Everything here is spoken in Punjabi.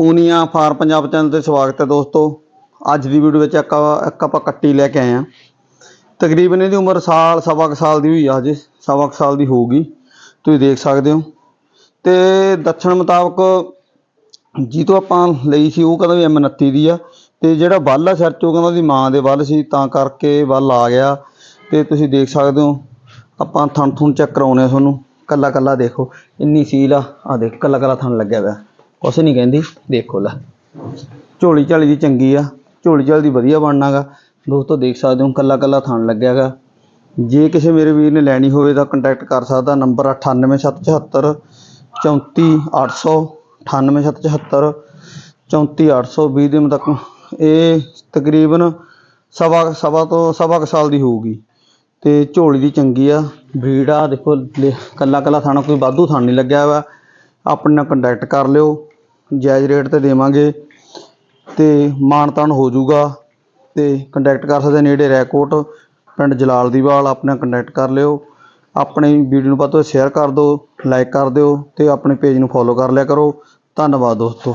ਪੂਨੀਆ ਫਾਰ ਪੰਜਾਬ ਚੈਨਲ ਤੇ ਸਵਾਗਤ ਹੈ ਦੋਸਤੋ। ਅੱਜ ਦੀ ਵੀਡੀਓ ਵਿੱਚ ਇੱਕ ਇੱਕ ਆਪਾਂ ਕੱਟੀ ਲੈ ਕੇ ਆਏ ਆ ਤਕਰੀਬਨ ਇਹਦੀ ਉਮਰ ਸਾਲ, ਸਵਾ ਕੁ ਸਾਲ ਦੀ ਹੋਈ ਆ ਹਜੇ। ਸਵਾ ਕੁ ਸਾਲ ਦੀ ਹੋਊਗੀ। ਤੁਸੀਂ ਦੇਖ ਸਕਦੇ ਹੋ। ਤੇ ਦੱਸਣ ਮੁਤਾਬਕ ਜੀ ਤੋਂ ਆਪਾਂ ਲਈ ਸੀ, ਉਹ ਕਹਿੰਦਾ ਵੀ M29 ਦੀ ਆ। ਤੇ ਜਿਹੜਾ ਵੱਲ ਆ ਸਿਰ 'ਚ, ਉਹ ਕਹਿੰਦਾ ਉਹਦੀ ਮਾਂ ਦੇ ਵੱਲ ਸੀ। ਤਾਂ ਕਰਕੇ ਵੱਲ ਆ ਗਿਆ। ਤੇ ਤੁਸੀਂ ਦੇਖ ਸਕਦੇ ਹੋ, ਆਪਾਂ ਥਣ ਥੁਣ ਚੈੱਕ ਕਰਾਉਣੇ ਆ ਤੁਹਾਨੂੰ। ਕੱਲਾ ਕੱਲਾ ਦੇਖੋ। ਇੰਨੀ ਸੀਲ ਆ। ਆ ਦੇਖ ਕੱਲਾ ਕੱਲਾ ਥਣ ਲੱਗਿਆ ਹੋਇਆ। ਕੁਛ ਨਹੀਂ ਕਹਿੰਦੀ, ਦੇਖੋ ਲੈ। ਝੋਲੀ ਝਾਲੀ ਦੀ ਚੰਗੀ ਆ, ਝੋਲੀ ਝਾਲੀ ਦੀ ਵਧੀਆ ਬਣਨਾਗਾ। ਦੋਸਤੋ, ਦੇਖ ਸਕਦੇ ਹੋ, ਕੱਲਾ ਕੱਲਾ ਥਣ ਲੱਗਿਆਗਾ। ਜੇ ਕਿਸੇ ਮੇਰੇ ਵੀਰ ਨੇ ਲੈਣੀ ਹੋਵੇ ਤਾਂ ਕੰਟੈਕਟ ਕਰ ਸਕਦਾ, ਨੰਬਰ 98774 34800 98774 34820 ਦੇ ਤੱਕ। ਇਹ ਤਕਰੀਬਨ ਸਵਾ ਸਵਾ ਤੋਂ ਸਵਾ ਕੁ ਸਾਲ ਦੀ ਹੋਊਗੀ। ਤੇ ਝੋਲੀ ਦੀ ਚੰਗੀ ਆ, ਬਰੀਡ ਆ, ਦੇਖੋ, ਲੇ- ਕੱਲਾ ਕੱਲਾ ਥਾਣਾ ਕੋਈ ਵਾਧੂ ਥਾਣ ਨਹੀਂ ਲੱਗਿਆ ਵਾ। ਆਪਣੇ ਨਾਲ ਕੰਟੈਕਟ ਕਰ ਲਿਓ। ਜਾਇਜ਼ ਰੇਟ ਤੇ ਦੇਵਾਂਗੇ ਤੇ ਮਾਨ ਤਾਨ ਹੋ ਜਾਊਗਾ ਤੇ ਕੰਟੈਕਟ ਕਰ ਸਕਦੇ ਨੇੜੇ ਰੈਕੋਟ, ਪਿੰਡ ਜਲਾਲ ਦੀਵਾਲ ਆਪਣਾ ਕੰਟੈਕਟ ਕਰ ਲਿਓ। ਆਪਣੀ ਵੀਡੀਓ ਨੂੰ ਵੱਧ ਤੋਂ ਸ਼ੇਅਰ ਕਰ ਦਿਓ ਲਾਈਕ ਕਰ ਦਿਓ ਤੇ ਆਪਣੇ ਪੇਜ ਨੂੰ ਫੋਲੋ ਕਰ ਲਿਆ ਕਰੋ। ਧੰਨਵਾਦ ਦੋਸਤੋ।